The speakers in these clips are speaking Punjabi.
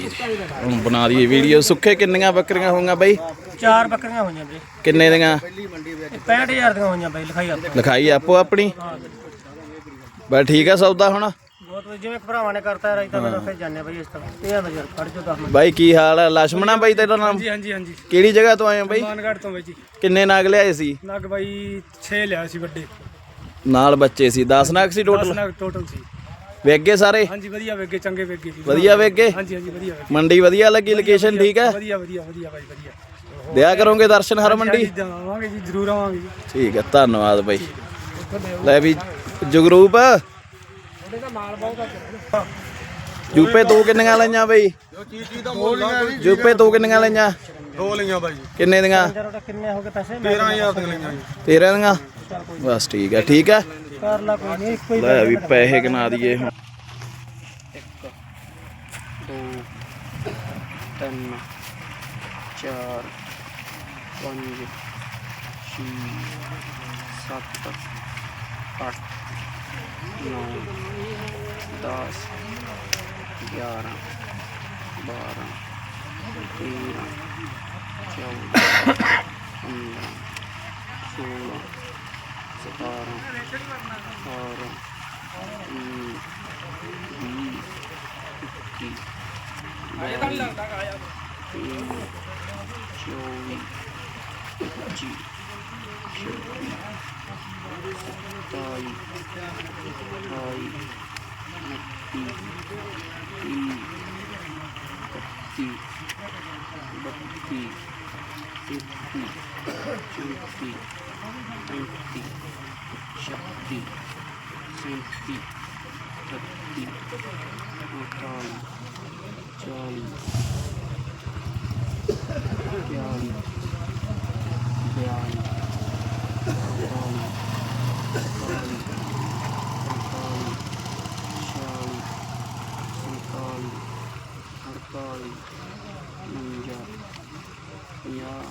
ਜੀ ਹੁਣ ਬਣਾ ਦਈਏ ਵੀਡੀਓ ਸੁੱਖੇ ਕਿੰਨੀਆਂ ਬੱਕਰੀਆਂ ਹੋਊਗੀਆਂ ਬਾਈ? ਚਾਰ ਬੱਕਰੀਆਂ ਹੋਈਆਂ ਵੀਰੇ। ਕਿੰਨੇ ਦੀਆਂ? ਇਹ 65000 ਦੀਆਂ ਹੋਈਆਂ ਬਾਈ ਲਿਖਾਈ ਆਪਾਂ ਲਿਖਾਈ ਆਪੋ ਆਪਣੀ? ਬਸ ਠੀਕ ਆ ਸੌਦਾ ਹੁਣ? ਬਹੁਤ ਵਧੀਆ, ਜਿਵੇਂ ਭਰਾਵਾਂ ਨੇ ਕਰਤਾ ਰਾਈ ਤਾਂ ਮੈਂ ਉੱਥੇ ਜਾਣੇ ਬਾਈ ਇਸ ਤਰ੍ਹਾਂ। ਇਹ ਆ ਨਜ਼ਰ ਫੜ ਜੋ 10 ਮਿੰਟ। ਬਾਈ ਕੀ ਹਾਲ ਹੈ ਲక్ష్ਮਣਾ ਬਾਈ ਤੇਰਾ ਨਾਮ? ਜੀ ਹਾਂਜੀ ਹਾਂਜੀ। ਕਿਹੜੀ ਜਗ੍ਹਾ ਤੋਂ ਆਏ ਹੋ ਬਾਈ? ਮਾਨਗੜ ਤੋਂ ਬਾਈ ਜੀ। ਕਿੰਨੇ ਨਾਗ ਲਿਆਏ ਸੀ? ਨਗ ਬਾਈ 6 ਲਿਆ ਸੀ ਵੱਡੇ। ਨਾਲ ਬੱਚੇ ਸੀ। 10 ਨਾਗ ਸੀ 10 ਟੋਟਲ ਨਗ ਟੋਟਲ ਸੀ। ਵੇਗੇ ਸਾਰੇ? ਹਾਂਜੀ ਵਧੀਆ ਵੇਗੇ ਚੰਗੇ ਵੇਗੇ ਜੀ। ਵਧੀਆ ਵੇਗੇ ਹਾਂਜੀ ਹਾਂਜੀ ਵਧੀਆ ਵੇਗੇ ਮੰਡੀ ਵਧੀਆ ਲੱਗੀ ਲੋਕੇਸ਼ਨ ਠੀਕ ਹੈ? ਵਧੀਆ ਵਧੀਆ ਵਧੀਆ ਬਾਈ ਵਧੀਆ। ਦਿਆ ਕਰੋਗੇ ਦਰਸ਼ਨ ਹਰ ਮੰਡੀ? ਆਵਾਂਗੇ ਜੀ ਜ਼ਰੂਰ ਆਵਾਂਗੇ ਜੀ। ਠੀਕ ਹੈ ਧੰਨਵਾਦ ਬਾਈ। ਲੈ ਵੀ ਜਗਰੂਪ। ਉਹਦੇ ਦਾ ਮਾਲ ਬਹੁਤ ਆ ਜੂਪੇ ਤੂੰ ਕਿੰਨੀਆਂ ਲਈਆਂ ਬਈ? ਜੂਪੇ ਤੂੰ ਕਿੰਨੀਆਂ ਲਈਆਂ? ਦੋ ਲਈਆਂ ਬਾਈ ਕਿੰਨੇ ਦੀਆਂ? ਕਿੰਨੇ ਹੋ ਗਏ ਪੈਸੇ? 13000 ਦੀਆਂ ਲਈਆਂ ਜੀ। ਤੇਰਾਂ ਦੀਆਂ? ਬਸ ਠੀਕ ਹੈ ਠੀਕ ਹੈ। ਕਰ ਲਾ ਕੋਈ ਨਹੀਂ ਇੱਕੋ ਹੀ ਲੈ ਵੀ ਪੈਸੇ ਗਿਣਾ ਦਈਏ ਹੁਣ। ਦੋ ਤਿੰਨ ਚਾਰ ਪੰਜ ਛੇ ਸੱਤ ਅੱਠ ਨੌ ਦਸ ਅਠਾਰਾਂ ਉੱਨੀ ਵੀਹ, ਇੱਕੀ ਬਾਈ ਤੇਈ ਚੌਵੀ, ਪੱਚੀ ਛੱਬੀ ਸਤਾਈ ਅਠਾਈ ਉਨੱਤੀ ਤੀਹ ਇਕੱਤੀ ਬੱਤੀ ਤੇਤੀ ਚੌਂਤੀ, ਪੈਂਤੀ ਛੱਤੀ ਸੈਂਤੀ ਅਠੱਤੀ ਉਨਤਾਲੀ ਚਾਲੀ ਬਿਆਲੀ ਬਿਆਲੀ ਚੌਤਾਲੀ ਪੰਤਾਲੀ ਪੰਤਾਲੀ ਅੜਤਾਲੀ ਉਨੰਜਾ ਪੰਜਾਹ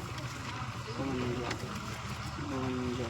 ਇਕਵੰਜਾ ਬਵੰਜਾ।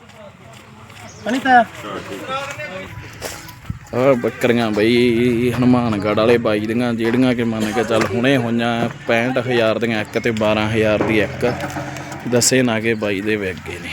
ਆਪਦੇ ਅਨੀਤਾ। ਆ ਬੱਕਰੀਆਂ ਬਈ, ਹਨੂਮਾਨਗੜ੍ਹ ਵਾਲੇ ਬਾਈ ਦੀਆਂ, ਜਿਹੜੀਆਂ ਕਿ ਮੰਨ ਕੇ ਚੱਲ ਹੁਣੇ ਹੋਈਆਂ 65000 ਦੀਆਂ ਇੱਕ ਤੇ 12000 ਦੀ ਇੱਕ। ਦੱਸੇ ਨਾ ਕਿ ਬਾਈ ਦੇ ਵੇਗੇ ਨੇ।